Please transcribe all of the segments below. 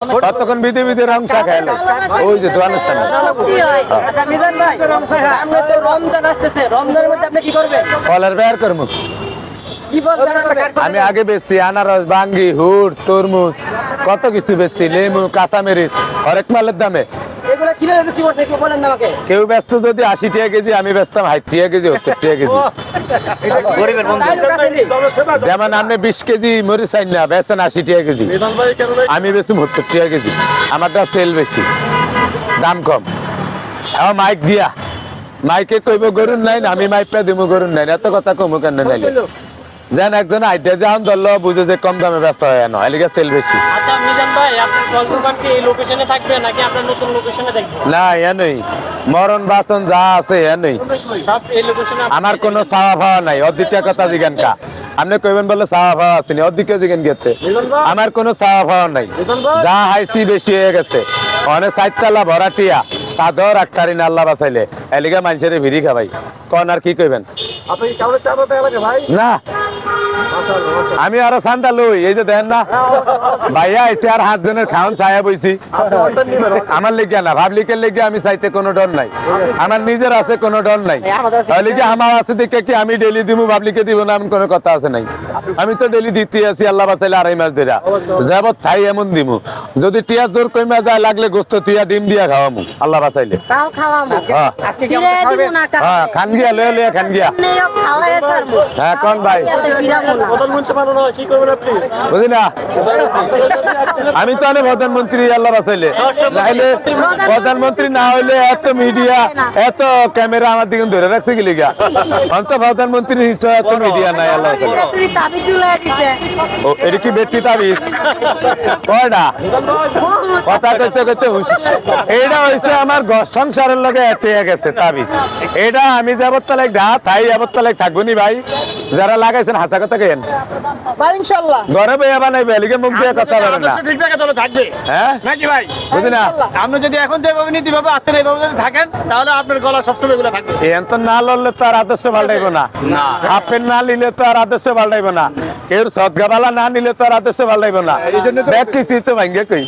কতক্ষণ বিধি বিধি রংসা খাইলো। ওই যে দোয়ান সামনে আচ্ছা মিজান ভাই সামনে তো রমজান আসতেছে। রমজানের মধ্যে আপনি কি করবেন? কলার বের করব। আমি আগে বেশি আনারস বাঙ্গি হুড় তরমুজ কত কিছু বেশি লেমু কাঁচামরিচ হরেক মালের দামে। এগুলো কীভাবে বিক্রি করতে বলেন না আমাকে। কেউ ব্যস্ত যদি আশি টাকা কেজি আমি বেচতাম ষাট টাকা কেজি সত্তর টাকা কেজি? যেমন আপনি বিশ কেজি মরিচ চাই না বেচেন আশি টাকা কেজি। আমি বেশি সত্তর টাকা কেজি। আমারটা সেল বেশি দাম কম। এখন মাইক দিয়া। মাইকে কইব গরুর নাই আমি মাইকটা দিব গরুর নাই না। এত কথা কমু কেন নাইলে? যেন একজন আইডিয়া যখন ধরলো বুঝে যে কম দামে বেচা হয় না এলিগে সেল বেশি। আচ্ছা ভাই আপনার ফল কি এই লোকেশনে থাকবে নাকি আপনার নতুন লোকেশনে দেখবেন না এ নই। মরণ বাসন যা আছে এ নই। সব এই লোকেশনে আমার কোনো চাওয়া পাওয়া নাই। অদ্বিতীয় কথা দিগেন কা। আপনি কইবেন বলে চাওয়া পাওয়া আসেনি অদ্বিতীয় দিগেন গেতে আমার কোনো চাওয়া পাওয়া নাই। যা হাইছি বেশি হয়ে গেছে। অনেক সাইতলা ভরাটিয়া। সাদর আক্তারি না আল্লাহ বাসাইলে এলিগা মানুষের ভিড়ি খাবাই কন আর কি কইবেন? আপনি কাউরে চা ভাই? না। আমি আরও সান্তা লই, এই যে দেন না। ভাইয়া এসে আর হাত জনের খাওন ছায়া বইছি। আমার লেগে না, ভাবলিকের লেগে আমি চাইতে কোনো ডর নাই। আমার নিজের আছে কোনো ডর নাই। তাহলে কি আমার আছে দেখে কি আমি ডেলি দিব ভাবলিকে দিব না, এমন কোনো কথা আছে নাই? আমি তো ডেলি দিতে আছি আল্লাহ বাসাইলে আড়াই মাস ধরে। যাবত থাই এমন দিমু। যদি টিয়া জোর কইমা যায় লাগলে গোস্ত টিয়া ডিম দিয়া খাওয়ামু আল্লাহ বাসাইলে তাও খাওয়ামো। হ্যাঁ। আজকে কি দিব খাবেন না হ্যাঁ খান গিয়া লয়ে লয়ে খান গিয়া। হ্যাঁ কোন ভাই? ফিরাবো না। প্রধানমন্ত্রী বানানো কি করবেন আপনি? বুঝলি না? আমি তো অনেক প্রধানমন্ত্রী আল্লাহ বাসাইলে নাইলে প্রধানমন্ত্রী না হইলে এত মিডিয়া এত ক্যামেরা আমার দিকে ধরে রাখছে কি লিগা? অন্ত প্রধানমন্ত্রী হিসেবে এত মিডিয়া নাই আল্লাহ ও এটা কি বেটি তাবিজ কয়টা কথা কইতে কইতে হইছে আমার ঘর সংসারের লগে এটিয়ে গেছে তাবিজ এটা আমি যাবত তালে গা থাই যাবত তালে থাকব নি ভাই। যারা লাগাইছেন হাসা কথা কেন ভাই ইনশাআল্লাহ ঘরে বইয়া বানাইবে এলিগে মুখ দিয়ে কথা বলেন না। ঠিক থাকে তাহলে থাকবে। হ্যাঁ? নাকি ভাই? বুঝলি না? আপনি যদি এখন যেভাবে নীতিভাবে আসছেন এইভাবে যদি থাকেন তাহলে আপনার গলা সবসময় এগুলো থাকবে। এন তো না লড়লে তো আর আদর্শ পাল্টাইব না। হাফের না নিলে তো আর আদর্শ পাল্টাইব না। কেউ সদগাবালা না নিলে তো আর আদর্শ পাল্টাইব না। ব্যাগ কিস্তি তো ভাঙ্গে কই।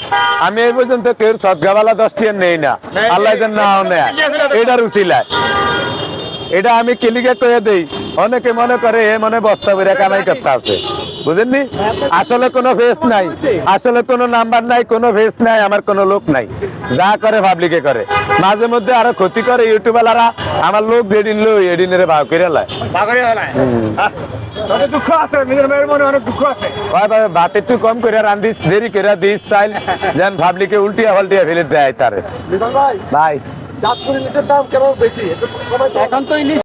আমি এই পর্যন্ত কেউ সদগাবালা দশটি নেই না। আল্লাহ যেন না নেয় এটা রুচিলায় এটা আমি কিলিকে কয়ে দেই। অনেকে মনে করে এ মনে বস্তা বেড়ে কামাই করতে আছে। বুঝেননি? আসলে কোনো ফেস নাই। আসলে কোনো নাম্বার নাই কোনো ফেস নাই আমার কোনো লোক নাই। যা করে পাবলিকে করে। মাঝে মধ্যে আরও ক্ষতি করে ইউটিউবালারা আমার লোক যেদিন লো এদিনের ভাগ করে লয়। দুঃখ আছে নিজের মেয়ের মনে অনেক দুঃখ আছে। ভাই ভাই ভাত একটু কম করে রান্ধিস দেরি করে দিস চাইল। যেন পাবলিকে উল্টিয়া পাল্টিয়া ফেলে দেয় তারে। ভাই ভাই। চাঁদপুরি নিচের দাম কেমন বেশি? এখন তো ইলিশ